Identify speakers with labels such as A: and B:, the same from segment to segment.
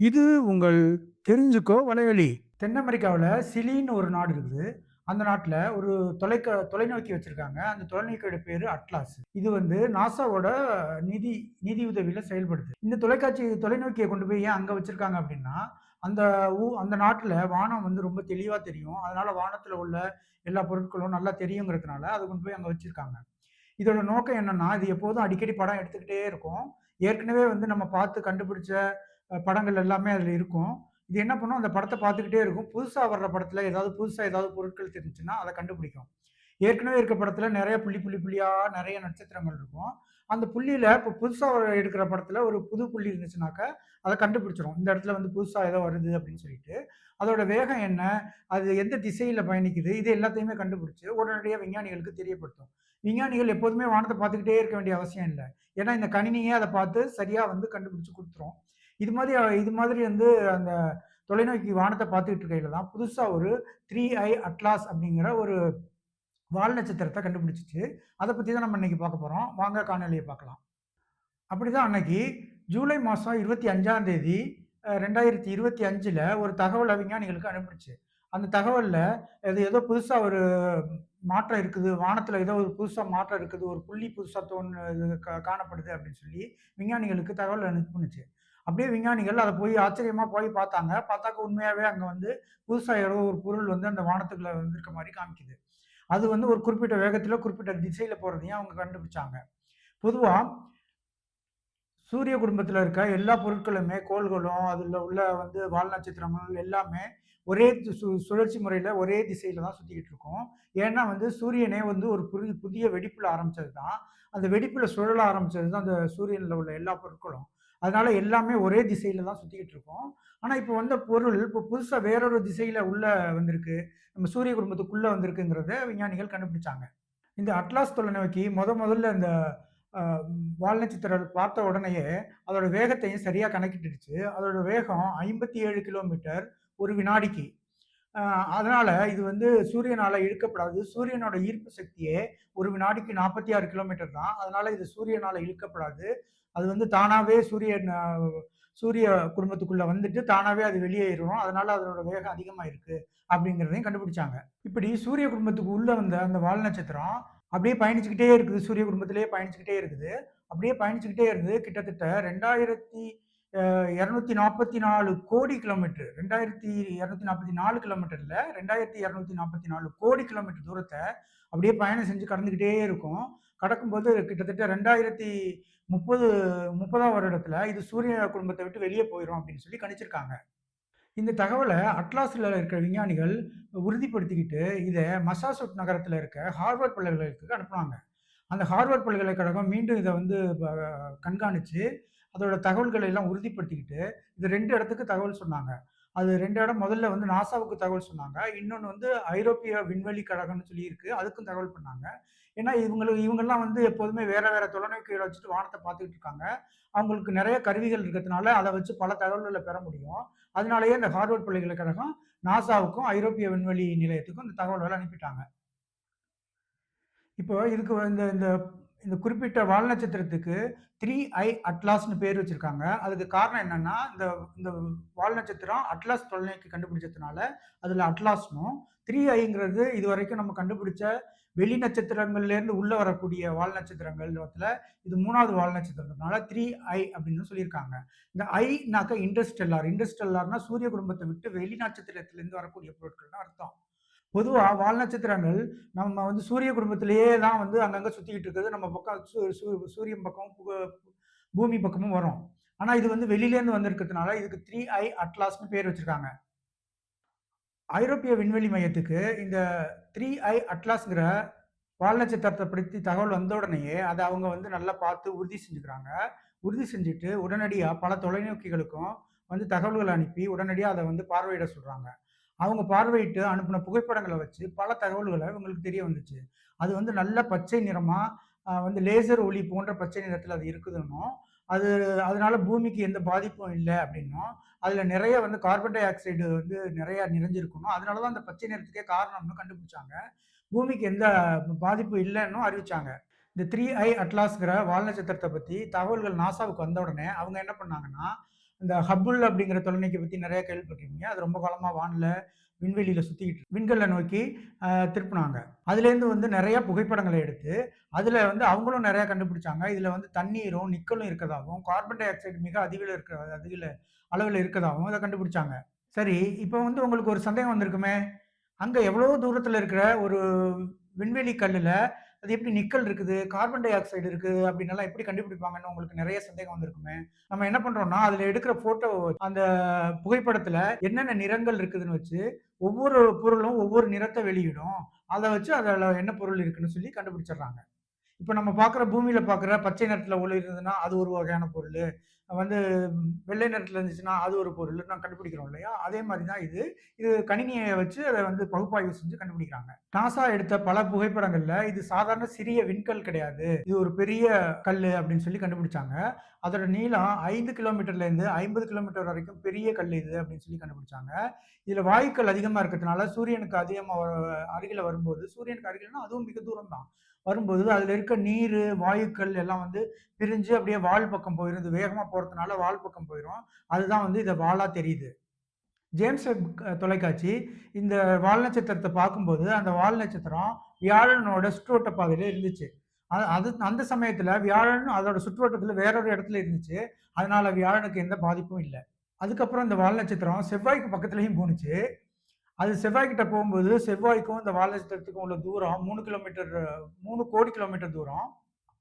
A: இது உங்கள் தெரிஞ்சுக்கோ வலைவலி.
B: தென் அமெரிக்காவில் சிலின்னு ஒரு நாடு இருக்குது. அந்த நாட்டில் ஒரு தொலைக்க தொலைநோக்கி வச்சிருக்காங்க. அந்த தொலைநோக்கியோட பேர் அட்லாஸ். இது வந்து நாசாவோட நிதி நிதி உதவியில் செயல்படுது. இந்த தொலைக்காட்சி தொலைநோக்கியை கொண்டு போய் ஏன் அங்கே வச்சிருக்காங்க அப்படின்னா அந்த ஊ அந்த நாட்டில் வானம் வந்து ரொம்ப தெளிவாக தெரியும். அதனால் வானத்தில் உள்ள எல்லா பொருட்களும் நல்லா தெரியுங்கிறதுனால, அதை கொண்டு போய் அங்கே வச்சுருக்காங்க இதோட நோக்கம் என்னென்னா இது எப்போதும் அடிக்கடி படம் எடுத்துக்கிட்டே இருக்கும். ஏற்கனவே வந்து நம்ம பார்த்து கண்டுபிடிச்ச படங்கள் எல்லாமே அதில் இருக்கும். இது என்ன பண்ணும், அந்த படத்தை பார்த்துக்கிட்டே இருக்கும். புதுசாக வர்ற படத்தில் ஏதாவது புதுசாக ஏதாவது பொருட்கள் தெரிஞ்சுன்னா அதை கண்டுபிடிக்கும். ஏற்கனவே இருக்க படத்தில் நிறைய புள்ளி, புள்ளி, புள்ளியாக நிறைய நட்சத்திரங்கள் இருக்கும். அந்த புள்ளியில் இப்போ புதுசாக எடுக்கிற படத்தில் ஒரு புது புள்ளி இருந்துச்சுனாக்க, அதை கண்டுபிடிச்சிரும் இந்த இடத்துல வந்து புதுசாக ஏதோ வருது அப்படின்னு சொல்லிட்டு. அதோட வேகம் என்ன? அது எந்த திசையில் பயணிக்குது? இது எல்லாத்தையுமே கண்டுபிடிச்சி உடனடியாக விஞ்ஞானிகளுக்கு தெரியப்படுத்தும். விஞ்ஞானிகள் எப்போதுமே வானத்தை பார்த்துக்கிட்டே இருக்க வேண்டிய அவசியம் இல்லை ஏன்னா, இந்த கணினியே அதை பார்த்து சரியாக வந்து கண்டுபிடிச்சி கொடுத்துரும் இது மாதிரி இது மாதிரி வந்து அந்த தொலைநோக்கி வானத்தை பார்த்துக்கிட்டு இருக்கையில தான், புதுசாக ஒரு த்ரீ ஐ அட்லாஸ் அப்படிங்கிற ஒரு வால் நட்சத்திரத்தை கண்டுபிடிச்சிச்சு. அதை பற்றி தான் நம்ம இன்னைக்கு பார்க்க போகிறோம் வாங்க காணொலியை பார்க்கலாம். அப்படி தான் அன்னைக்கு ஜூலை மாதம் இருபத்தி அஞ்சாம் தேதி அ 2025ல ஒரு தகவல் விஞ்ஞானிகளுக்கு அனுப்பிச்சு அந்த தகவலில் அது ஏதோ புதுசாக ஒரு மாற்றம் இருக்குது. வானத்தில் ஏதோ ஒரு புதுசாக மாற்றம் இருக்குது. ஒரு புள்ளி புதுசாக தோன்றுது காணப்படுது அப்படின்னு சொல்லி விஞ்ஞானிகளுக்கு தகவல் அனுப்புனுச்சு. அப்படியே விஞ்ஞானிகள் அதை போய் ஆச்சரியமாக போய் பார்த்தாங்க. பார்த்தாக்க உண்மையாகவே அங்கே வந்து புதுசாக ஏதோ ஒரு பொருள் வந்து அந்த வானத்துக்குள்ள வந்திருக்க மாதிரி காமிக்குது. அது வந்து ஒரு குறிப்பிட்ட வேகத்தில் குறிப்பிட்ட திசையில் போகிறதையும் அவங்க கண்டுபிடிச்சாங்க. பொதுவாக சூரிய குடும்பத்தில் இருக்க எல்லா பொருட்களுமே, கோள்களும், அதில் உள்ள வந்து வால் நட்சத்திரங்கள் எல்லாமே ஒரே சு சுழற்சி முறையில் ஒரே திசையில் தான் சுற்றிக்கிட்டு இருக்கும். ஏன்னா வந்து சூரியனே வந்து ஒரு புது புதிய வெடிப்பில் ஆரம்பிச்சது தான். அந்த வெடிப்பில் சுழல ஆரம்பிச்சது தான் அந்த சூரியனில் உள்ள எல்லா பொருட்களும். அதனால எல்லாமே ஒரே திசையில் தான் சுற்றிக்கிட்டு இருக்கோம் ஆனால் இப்போ வந்த பொருள் இப்போ புதுசாக வேறொரு திசையில் உள்ளே வந்திருக்கு. நம்ம சூரிய குடும்பத்துக்குள்ளே வந்திருக்குங்கிறத விஞ்ஞானிகள் கண்டுபிடிச்சாங்க. இந்த அட்லாஸ் தொலைநோக்கி முத முதல்ல இந்த வால் நட்சத்திரம் பார்த்த உடனேயே அதோட வேகத்தையும் சரியாக கணக்கிட்டுடுச்சு. அதோட வேகம் 57 கிலோமீட்டர் ஒரு வினாடிக்கு. அதனால் அதனால இது வந்து சூரியனால் இழுக்கப்படாது. சூரியனோட ஈர்ப்பு சக்தியே ஒரு வினாடிக்கு 46 கிலோமீட்டர் தான். அதனால இது சூரியனால் இழுக்கப்படாது. அது வந்து தானாகவே சூரியன் சூரிய குடும்பத்துக்குள்ள வந்துட்டு தானாகவே அது வெளியேறும். அதனால அதனோட வேகம் அதிகமாக இருக்கு. அப்படிங்கிறதையும் கண்டுபிடிச்சாங்க. இப்படி சூரிய குடும்பத்துக்கு உள்ள வந்த அந்த வால் நட்சத்திரம் அப்படியே பயணிச்சுக்கிட்டே இருக்குது. சூரிய குடும்பத்திலேயே பயணிச்சுக்கிட்டே இருக்குது. அப்படியே பயணிச்சுக்கிட்டே இருக்குது கிட்டத்தட்ட ரெண்டாயிரத்தி இரநூத்தி நாற்பத்தி நாலு கோடி கிலோமீட்டர் ரெண்டாயிரத்தி இரநூத்தி நாற்பத்தி நாலு கிலோமீட்டரில் ரெண்டாயிரத்தி இரநூத்தி நாற்பத்தி நாலு கோடி கிலோமீட்டர் தூரத்தை அப்படியே பயணம் செஞ்சு கடந்துக்கிட்டே இருக்கும். கடக்கும்போது கிட்டத்தட்ட ரெண்டாயிரத்தி முப்பது முப்பதாம் வருடத்தில் இது சூரிய குடும்பத்தை விட்டு வெளியே போயிடும் அப்படின்னு சொல்லி கணிச்சிருக்காங்க. இந்த தகவலை அட்லாஸில் இருக்கிற விஞ்ஞானிகள் உறுதிப்படுத்திக்கிட்டு, இதை மசாசுட் நகரத்தில் இருக்க ஹார்வர்ட் பல்கலைக்கழகத்துக்கு அனுப்புனாங்க. அந்த ஹார்வர்ட் பல்கலைக்கழகம் மீண்டும் இதை வந்து ப அதோட தகவல்களை எல்லாம் உறுதிப்படுத்திக்கிட்டு, இது ரெண்டு இடத்துக்கு தகவல் சொன்னாங்க. அது ரெண்டு இடம் முதல்ல வந்து நாசாவுக்கு தகவல் சொன்னாங்க. இன்னொன்று வந்து ஐரோப்பிய விண்வெளி கழகம்னு சொல்லியிருக்கு அதுக்கும் தகவல் பண்ணாங்க. ஏன்னா இவங்களுக்கு இவங்கெல்லாம் வந்து எப்போதுமே வேற வேற தொலைநோக்கிகள வச்சுட்டு வானத்தை பார்த்துக்கிட்டு இருக்காங்க. அவங்களுக்கு நிறைய கருவிகள் இருக்கிறதுனால, அதை வச்சு பல தகவல்களை பெற முடியும். அதனாலேயே இந்த ஹார்வர்ட் பல்கலைக்கழகம் நாசாவுக்கும், ஐரோப்பிய விண்வெளி நிலையத்துக்கும் இந்த தகவல்களை அனுப்பிட்டாங்க. இப்போ இதுக்கு இந்த இந்த இந்த குறிப்பிட்ட வால் நட்சத்திரத்துக்கு த்ரீ ஐ அட்லாஸ்ன்னு பேர் வச்சிருக்காங்க. அதுக்கு காரணம் என்னன்னா, இந்த இந்த வால் நட்சத்திரம் அட்லாஸ் தொலைநோக்கி கண்டுபிடிச்சதுனால, அதுல அட்லாஸ்னும் த்ரீ ஐங்கிறது இது வரைக்கும் நம்ம கண்டுபிடிச்ச வெளி நட்சத்திரங்கள்லேருந்து உள்ள வரக்கூடிய வால் நட்சத்திரங்கள் இது மூணாவது வால் நட்சத்திரத்தினால த்ரீ ஐ அப்படின்னு சொல்லியிருக்காங்க. இந்த ஐனாக்க இன்டர்ஸ்டெல்லார். இன்டர்ஸ்டெல்லார்னா சூரிய குடும்பத்தை விட்டு வெளி நட்சத்திரத்திலேருந்து வரக்கூடிய பொருட்கள்னு அர்த்தம். பொதுவாக வால் நட்சத்திரங்கள் நம்ம வந்து சூரிய குடும்பத்திலேயே தான் வந்து அங்கங்கே சுற்றிக்கிட்டு இருக்குது. நம்ம பக்கம் சூ சூ சூரியன் பக்கம் பு பூமி பக்கமும் வரும். ஆனால் இது வந்து வெளியிலேருந்து வந்திருக்கிறதுனால இதுக்கு த்ரீ ஐ அட்லாஸ்னு பேர் வச்சுருக்காங்க ஐரோப்பிய விண்வெளி மையத்துக்கு இந்த த்ரீ ஐ அட்லாஸ்ங்கிற வால் நட்சத்திரத்தை பற்றி தகவல் வந்த உடனேயே, அதை அவங்க வந்து நல்லா பார்த்து உறுதி செஞ்சுக்கிறாங்க. உறுதி செஞ்சுட்டு உடனடியாக பல தொலைநோக்கிகளுக்கும் வந்து தகவல்கள் அனுப்பி உடனடியாக அதை வந்து பார்வையிட சொல்கிறாங்க அவங்க பார்வையிட்டு அனுப்பின புகைப்படங்களை வச்சு பல தகவல்களை இவங்களுக்கு தெரிய வந்துச்சு. அது வந்து நல்ல பச்சை நிறமா, வந்து லேசர் ஒளி போன்ற பச்சை நிறத்தில் அது இருக்குதுன்னும், அது அதனால பூமிக்கு எந்த பாதிப்பும் இல்லை அப்படின்னும், அதில் நிறைய வந்து கார்பன் டை ஆக்சைடு வந்து நிறைய நிறைஞ்சிருக்கணும் அதனால தான் அந்த பச்சை நிறத்துக்கே காரணம்னு கண்டுபிடிச்சாங்க. பூமிக்கு எந்த பாதிப்பும் இல்லைன்னும் அறிவிச்சாங்க. இந்த த்ரீ ஐ அட்லாஸ்கிற வால் நட்சத்திரத்தை பற்றி தகவல்கள் நாசாவுக்கு வந்த உடனே அவங்க என்ன பண்ணாங்கன்னா, இந்த ஹப்புல் அப்படிங்கிற தொலைநோக்கி பற்றி நிறைய கேள்விப்பட்டிருக்கீங்க அது ரொம்ப காலமாக வானில் விண்வெளியில் சுற்றிக்கிட்டு விண்கல்ல நோக்கி திருப்பினாங்க அதுலேருந்து வந்து நிறையா புகைப்படங்களை எடுத்து, அதில் வந்து அவங்களும் நிறையா கண்டுபிடிச்சாங்க. இதில் வந்து தண்ணீரும், நிக்கலும் இருக்கதாகவும் கார்பன் டை ஆக்சைடு மிக அதிகள இருக்க அதிக அளவில் இருக்கதாகவும் அதை கண்டுபிடிச்சாங்க. சரி, இப்போ வந்து உங்களுக்கு ஒரு சந்தேகம் வந்திருக்குமே, அங்கே எவ்வளோ தூரத்தில் இருக்கிற ஒரு விண்வெளி கல்லில் அது எப்படி நிக்கல் இருக்குது, கார்பன் டை ஆக்சைடு இருக்குது அப்படின்னெல்லாம் எப்படி கண்டுபிடிப்பாங்கன்னு உங்களுக்கு நிறைய சந்தேகம் வந்திருக்குமே. நம்ம என்ன பண்றோம்னா, அதுல எடுக்கிற ஃபோட்டோ அந்த புகைப்படத்துல என்னென்ன நிறங்கள் இருக்குதுன்னு வச்சு, ஒவ்வொரு பொருளும் ஒவ்வொரு நிறத்தை வெளியிடும். அதை வச்சு அதில் என்ன பொருள் இருக்குன்னு சொல்லி கண்டுபிடிச்சிடுறாங்க. இப்போ நம்ம பார்க்குற பூமியில் பார்க்குற பச்சை நிறத்தில் ஒளி இருந்ததுன்னா, அது ஒரு வகையான பொருள் வந்து வெள்ளை நிறத்தில் இருந்துச்சுன்னா, அது ஒரு பொருள். நான் கண்டுபிடிக்கிறோம் இல்லையா? அதே மாதிரி தான் இது. இது கணினியை வச்சு அதை வந்து பகுப்பாய்வு செஞ்சு கண்டுபிடிக்கிறாங்க. நாசா எடுத்த பல புகைப்படங்களில் இது சாதாரண சிறிய விண்கல் கிடையாது. இது ஒரு பெரிய கல் அப்படின்னு சொல்லி கண்டுபிடிச்சாங்க. அதோட நீளம் ஐந்து கிலோமீட்டர்லேருந்து 50 கிலோமீட்டர் வரைக்கும் பெரிய கல் இது அப்படின்னு சொல்லி கண்டுபிடிச்சாங்க. இதில் வாயுக்கள் அதிகமாக இருக்கிறதுனால சூரியனுக்கு அதிகமாக அருகில் வரும்போது சூரியனுக்கு அருகில்னா அதுவும் மிக தூரம் தான். வரும்போது அதில் இருக்க நீர் வாயுக்கள் எல்லாம் வந்து பிரிஞ்சு அப்படியே வால் பக்கம் போயிடும் இது வேகமாக போகிறதுனால வால் பக்கம் போயிரும். அதுதான் வந்து இதை வாலாக தெரியுது. ஜேம்ஸ் வெப் தொலைக்காட்சி இந்த வால் நட்சத்திரத்தை பார்க்கும்போது, அந்த வால் நட்சத்திரம் வியாழனோட சுற்றுவட்ட பாதையில் இருந்துச்சு. அது அந்த சமயத்துல வியாழன் அதோட சுற்றுவட்டத்துல வேற ஒரு இடத்துல இருந்துச்சு. அதனால வியாழனுக்கு எந்த பாதிப்பும் இல்லை அதுக்கப்புறம் இந்த வால் நட்சத்திரம் செவ்வாய்க்கு பக்கத்துலயும் போணுச்சு. அது செவ்வாய்க்கிட்ட போகும்போது, செவ்வாய்க்கும் இந்த வால் நட்சத்திரத்துக்கும் உள்ள தூரம் மூணு கிலோமீட்டர் மூணு கோடி கிலோமீட்டர் தூரம்.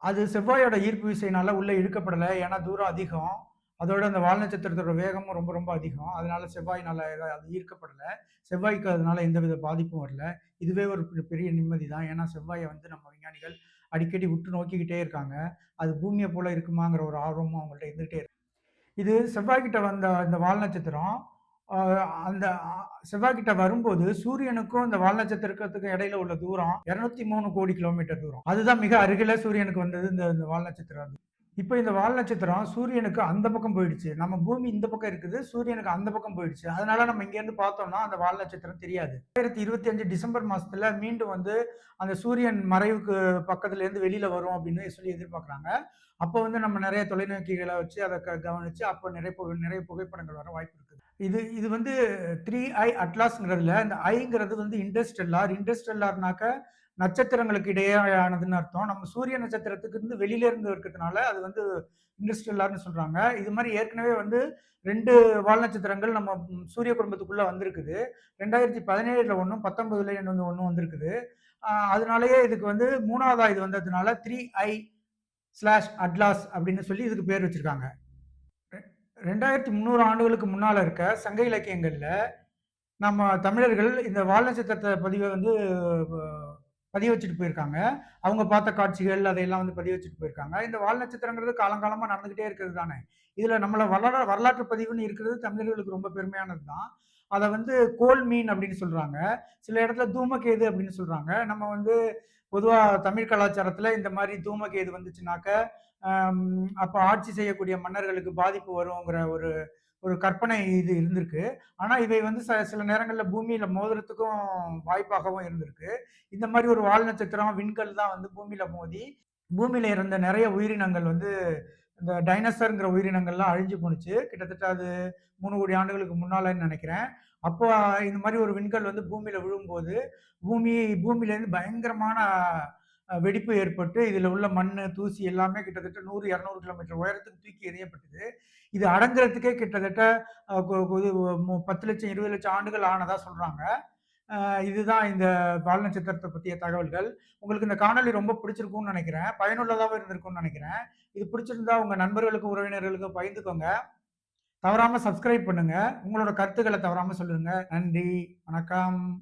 B: அது செவ்வாயோட ஈர்ப்பு விசையினால உள்ள இழுக்கப்படலை ஏன்னா தூரம் அதிகம். அதோட அந்த வால் நட்சத்திரத்தோட வேகமும் ரொம்ப ரொம்ப அதிகம். அதனால செவ்வாயினால அது ஈர்க்கப்படலை செவ்வாய்க்கு அதனால எந்தவித பாதிப்பும் வரல. இதுவே ஒரு பெரிய நிம்மதி தான். ஏன்னா செவ்வாயை வந்து நம்ம விஞ்ஞானிகள் அடிக்கடி உற்று நோக்கிக்கிட்டே இருக்காங்க. அது பூமியை போல இருக்குமாங்கிற ஒரு ஆர்வமும் அவங்கள்ட்ட இருந்துகிட்டே இருக்கு. இது செவ்வாய்கிட்ட வந்த இந்த வால் நட்சத்திரம், அந்த செவ்வாய்கிட்ட செவ்வாய்க்கிட்ட வரும்போது சூரியனுக்கும் இந்த வால் நட்சத்திரத்துக்கும் இடையில உள்ள தூரம் 203 கோடி கிலோமீட்டர் தூரம். அதுதான் மிக அருகில சூரியனுக்கு வந்தது இந்த இந்த வால் நட்சத்திரம். இப்போ இந்த வால் நட்சத்திரம் சூரியனுக்கு அந்த பக்கம் போயிடுச்சு. நம்ம பூமி இந்த பக்கம் இருக்குது. சூரியனுக்கு அந்த பக்கம் போயிடுச்சு. அதனால நம்ம இங்கேருந்து பார்த்தோம்னா, அந்த வால் நட்சத்திரம் தெரியாது. 2025 டிசம்பர் மாசத்துல மீண்டும் வந்து அந்த சூரியன் மறைவுக்கு பக்கத்துலேருந்து வெளியில வரும் அப்படின்னு சொல்லி எதிர்பார்க்குறாங்க. அப்போ வந்து நம்ம நிறைய தொலைநோக்கிகளை வச்சு அதை க கவனிச்சு அப்போ நிறைய நிறைய புகைப்படங்கள் வர வாய்ப்பு இருக்குது. இது இது வந்து த்ரீ ஐ அட்லாஸ்ங்கிறதுல இந்த ஐங்கிறது வந்து இண்டஸ்ட்ரெல்லார் இண்டஸ்ட்ரெல்லார்னாக்க நட்சத்திரங்களுக்கு இடையேயானதுன்னு அர்த்தம். நம்ம சூரிய நட்சத்திரத்துக்கு இருந்து வெளியில இருந்து இருக்கிறதுனால அது வந்து இண்டஸ்ட்ரியலார்னு சொல்றாங்க. இது மாதிரி ஏற்கனவே வந்து ரெண்டு வால் நட்சத்திரங்கள் நம்ம சூரிய குடும்பத்துக்குள்ள வந்திருக்குது. 2017ல ஒண்ணும், 19ல இன்னொன்னு ஒன்றும் வந்திருக்குது. அதனாலயே இதுக்கு வந்து மூணாவதா இது வந்ததுனால த்ரீ ஐ ஸ்லாஷ் அட்லாஸ் அப்படின்னு சொல்லி இதுக்கு பேர் வச்சிருக்காங்க. ரெ 2300 ஆண்டுகளுக்கு முன்னால் இருக்க சங்க இலக்கியங்களில் நம்ம தமிழர்கள் இந்த வால் நட்சத்திரத்தை பதிவை வந்து பதிய வச்சுட்டு போயிருக்காங்க. அவங்க பார்த்த காட்சிகள் அதையெல்லாம் வந்து பதிய வச்சுட்டு போயிருக்காங்க. இந்த வால் நட்சத்திரங்கிறது காலங்காலமாக நடந்துகிட்டே இருக்கிறது தானே. இதில் நம்மளை வரலா வரலாற்று பதிவுன்னு இருக்கிறது தமிழர்களுக்கு ரொம்ப பெருமையானது தான். அதை வந்து கோல் மீன் அப்படின்னு சொல்கிறாங்க சில இடத்துல தூமகேது அப்படின்னு சொல்கிறாங்க நம்ம வந்து பொதுவாக தமிழ் கலாச்சாரத்தில் இந்த மாதிரி தூமகேது வந்துச்சுனாக்க, அப்போ ஆட்சி செய்யக்கூடிய மன்னர்களுக்கு பாதிப்பு வருங்கிற ஒரு ஒரு கற்பனை இது இருந்திருக்கு. ஆனா இவை வந்து ச சில நேரங்களில் பூமியில மோதுறதுக்கும் வாய்ப்பாகவும் இருந்திருக்கு. இந்த மாதிரி ஒரு வால் நட்சத்திரம், விண்கல் தான் வந்து பூமியில மோதி, பூமியில இருந்த நிறைய உயிரினங்கள் வந்து இந்த டைனோசர்ங்கிற உயிரினங்கள்லாம் அழிஞ்சு போணுச்சு. கிட்டத்தட்ட அது மூணு கோடி ஆண்டுகளுக்கு முன்னாலன்னு நினைக்கிறேன் அப்போ இந்த மாதிரி ஒரு விண்கல் வந்து பூமியில விழும்போது, பூமி பூமியிலேருந்து பயங்கரமான வெடிப்பு ஏற்பட்டு, இதில் உள்ள மண் தூசி எல்லாமே கிட்டத்தட்ட நூறு இரநூறு கிலோமீட்டர் உயரத்துக்கு தூக்கி எறியப்பட்டது. இது அடங்குறதுக்கே கிட்டத்தட்ட பத்து லட்சம் இருபது லட்சம் ஆண்டுகள் ஆனதாக சொல்கிறாங்க இதுதான் இந்த பால் நட்சத்திரத்தை பற்றிய தகவல்கள். உங்களுக்கு இந்த காணொலி ரொம்ப பிடிச்சிருக்கும்னு நினைக்கிறேன் பயனுள்ளதாகவும் இருந்திருக்கும்னு நினைக்கிறேன் இது பிடிச்சிருந்தா உங்கள் நண்பர்களுக்கும், உறவினர்களுக்கும் பகிர்ந்துக்கோங்க. தவறாமல் சப்ஸ்கிரைப் பண்ணுங்கள் உங்களோட கருத்துக்களை தவறாமல் சொல்லுங்கள் நன்றி. வணக்கம்.